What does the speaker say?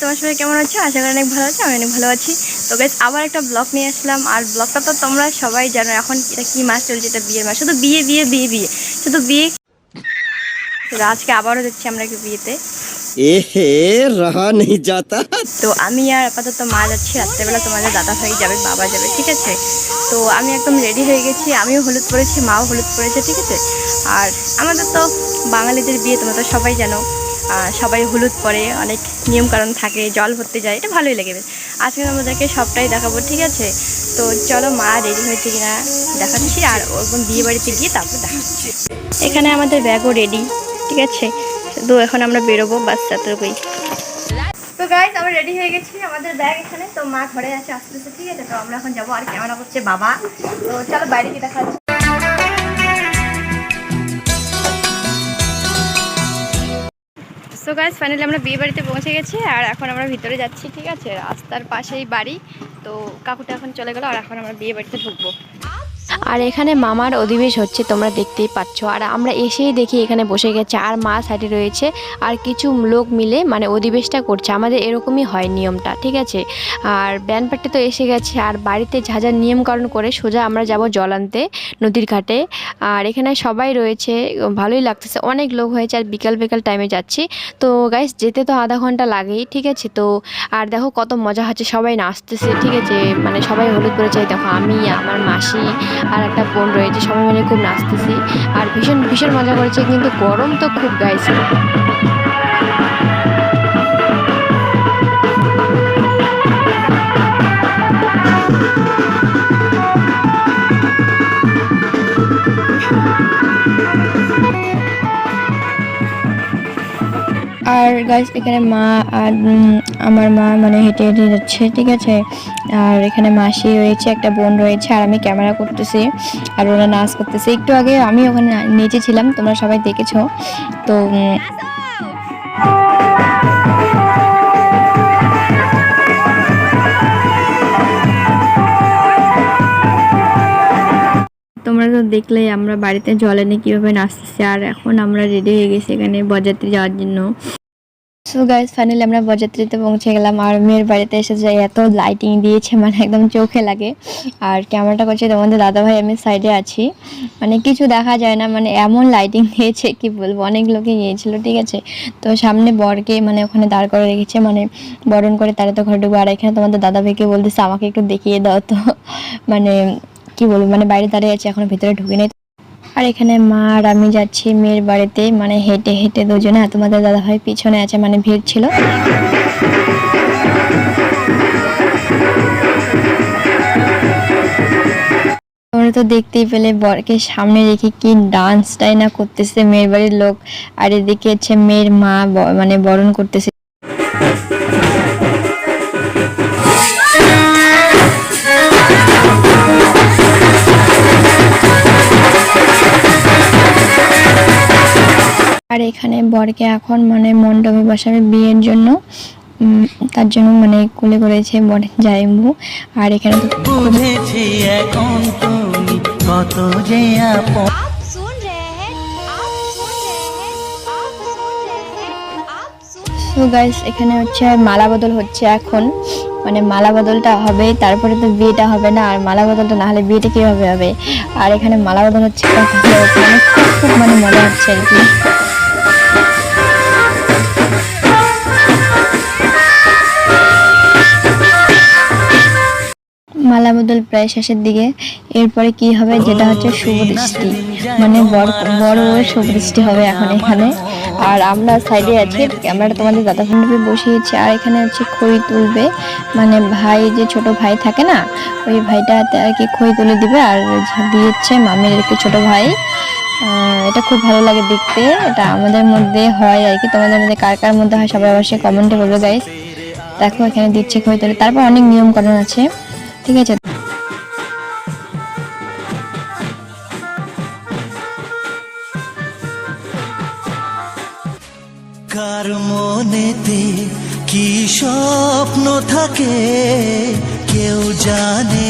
তোমার সবাই কেমন আছো? আশা করি অনেক ভালো আছো, আমি অনেক ভালো আছি। তো গাইজ আবার একটা ব্লগ নিয়ে আসলাম, আর ব্লগটা তো তোমরা সবাই জানো এখন এটা কি মাস চলছে, এটা বিয়ের মাস। শুধু বিয়ে বিয়ে বিয়ে বিয়ে। শুধু বিয়ে। আজকে আবারও যাচ্ছি আমরা একটু বিয়েতে। এহে রাহা নেই যাতা। তো আমি আর আপাতত মা যাচ্ছি, রাত্রেবেলা তোমাদের দাদা ভাই যাবে, বাবা যাবে, ঠিক আছে? তো আমি একদম রেডি হয়ে গেছি, আমিও হলুদ পরেছি, মাও হলুদ পরেছে, ঠিক আছে? আর আমাদের তো বাঙালিদের বিয়ে, তোমরা তো সবাই জানো। সবাই হলুদ পরে, অনেক নিয়মকানুন থাকে, জল ভরতে যায়, এটা ভালোই লাগবে আজকে আমাদেরকে সবটাই দেখাবো, ঠিক আছে? তো চলো মা রেডি হয়েছে কিনা দেখাচ্ছি, আর ওরকম বিয়ে বাড়িতে গিয়ে তারপর দেখাচ্ছি। এখানে আমাদের ব্যাগও রেডি ঠিক আছে? তো এখন আমরা বেরোবো বাস এতটুকুই তো গাইজ আমরা রেডি হয়ে গেছি আমাদের ব্যাগ এখানে। তো মা ঘরে আছে আসতে আসতে ঠিক আছে? তো আমরা এখন যাব আর ক্যামেরা করছে বাবা। তো চলো বাইরে কি দেখা সো গাইজ ফাইনালি আমরা বিয়ে বাড়িতে পৌঁছে গেছি আর এখন আমরা ভিতরে যাচ্ছি, ঠিক আছে? রাস্তার পাশেই বাড়ি। তো কাকুটা এখন চলে গেল আর এখন আমরা বিয়ে বাড়িতে ঢুকবো। আর এখানে মামার অধিবেশ হচ্ছে, তোমরা দেখতেই পাচ্ছ। আর আমরা এসেই দেখি এখানে বসে গেছে, আর মা সাইডে রয়েছে, আর কিছু লোক মিলে মানে অধিবেশটা করছে। আমাদের এরকমই হয় নিয়মটা, ঠিক আছে? আর ব্যান পার্টি তো এসে গেছে, আর বাড়িতে যা যা নিয়মকরণ করে সোজা আমরা যাব জল আনতে, নদীর ঘাটে। আর এখানে সবাই রয়েছে, ভালোই লাগতেছে। অনেক লোক হয়েছে আর বিকাল বিকাল টাইমে যাচ্ছি। তো গাইস যেতে তো আধা ঘণ্টা লাগেই, ঠিক আছে? তো আর দেখো কত মজা হচ্ছে, সবাই নাচতেছে, ঠিক আছে? মানে সবাই হলুদ করেছে দেখো আমি, আমার মাসি আর একটা বোন রয়েছে, সবাই মানে খুব নাচতেছি। আর ভীষণ ভীষণ মজা করেছে, কিন্তু গরম তো খুব গাইছে আর গাইস এখানে মা আর আমার মা মানে হেঁটে হেঁটে যাচ্ছে, ঠিক আছে? আর এখানে মাসি রয়েছে, একটা বোন রয়েছে, আর আমি ক্যামেরা করতেছি, আর ওরা নাচ করতেছে। একটু আগে আমি ওখানে নেচেছিলাম ছিলাম তোমরা সবাই দেখেছ। তো তোমরা তো দেখলেই আমরা বাড়িতে জল এনে কীভাবে নাচতেছি, আর এখন আমরা রেডি হয়ে গেছি এখানে বরযাত্রী যাওয়ার জন্য। সো গাইস ফাইনালি আমরা বরযাত্রীতে পৌঁছে গেলাম, আর মেয়ের বাড়িতে এসে যে এত লাইটিং দিয়েছে মানে একদম চোখে লাগে। আর ক্যামেরাটা করছে তোমাদের দাদাভাই, আমি সাইডে আছি। মানে কিছু দেখা যায় না মানে এমন লাইটিং দিয়েছে, কি বলব, অনেক লোকে গিয়েছিল, ঠিক আছে? তো সামনে বরকে মানে ওখানে দাঁড় করে রেখেছে মানে বরণ করে তারা তো ঘরে ঢুকবো। আর এখানে তোমাদের দাদাভাইকে বলতেছে, আমাকে একটু দেখিয়ে দাও তো। মানে কি বলব মানে বাইরে দাঁড়িয়ে আছে, এখন ভিতরে ঢুকে নেই। আর এখানে মা আর আমি যাচ্ছি মেয়ের বাড়িতে মানে হেঁটে হেঁটে দুজনে তোমাদের দাদা ভাই পিছনে আছে মানে ভিড় ছিল। তো দেখতেই পেলে, বরকে সামনে রেখে কি ডান্সটাই না করতেছে মেয়ের বাড়ির লোক, আর এদিকে হচ্ছে মেয়ের মা মানে বরণ করতেছে। আর এখানে বরকে এখন মানে মণ্ডপে বসাবে বিয়ের জন্য। তার জন্য মানে কুলে করেছে বর জায়ম্বু। আর এখানে গাইস এখানে হচ্ছে মালা বদল হচ্ছে এখন। মানে মালা বদলটা হবে তারপরে তো বিয়েটা হবে না। আর মালা বদলটা না হলে বিয়েটা কীভাবে হবে? আর এখানে মালা বদল হচ্ছে মানে খুব খুব মানে মজা হচ্ছে আর কি। মালা বদল প্রায় শেষের দিকে। এরপরে কি হবে যেটা হচ্ছে শুভ দৃষ্টি। মানে বড় বড় শুভ দৃষ্টি হবে এখন এখানে। আর আমরা সাইডে আছি ক্যামেরাটা তোমাদের দাদা ভান্ডবে বসিয়েছি। আর এখানে হচ্ছে খই তুলবে। মানে ভাই যে ছোট ভাই থাকে না, ওই ভাইটাতে আর কি খই তুলে দিবে আর দিয়েছে মামির একটু ছোট ভাই। এটা খুব ভালো লাগে দেখতে। এটা আমাদের মধ্যে হয় আর কি। তোমাদের মধ্যে কার কার মধ্যে হয় সবাই অবশ্যই কমেন্টে বলবে গাইস দেখো, এখানে দিচ্ছে খই তুলে। তারপর অনেক নিয়ম কানুন আছে। ঠিক আছে। কার মনেতে কি স্বপ্ন থাকে কেউ জানে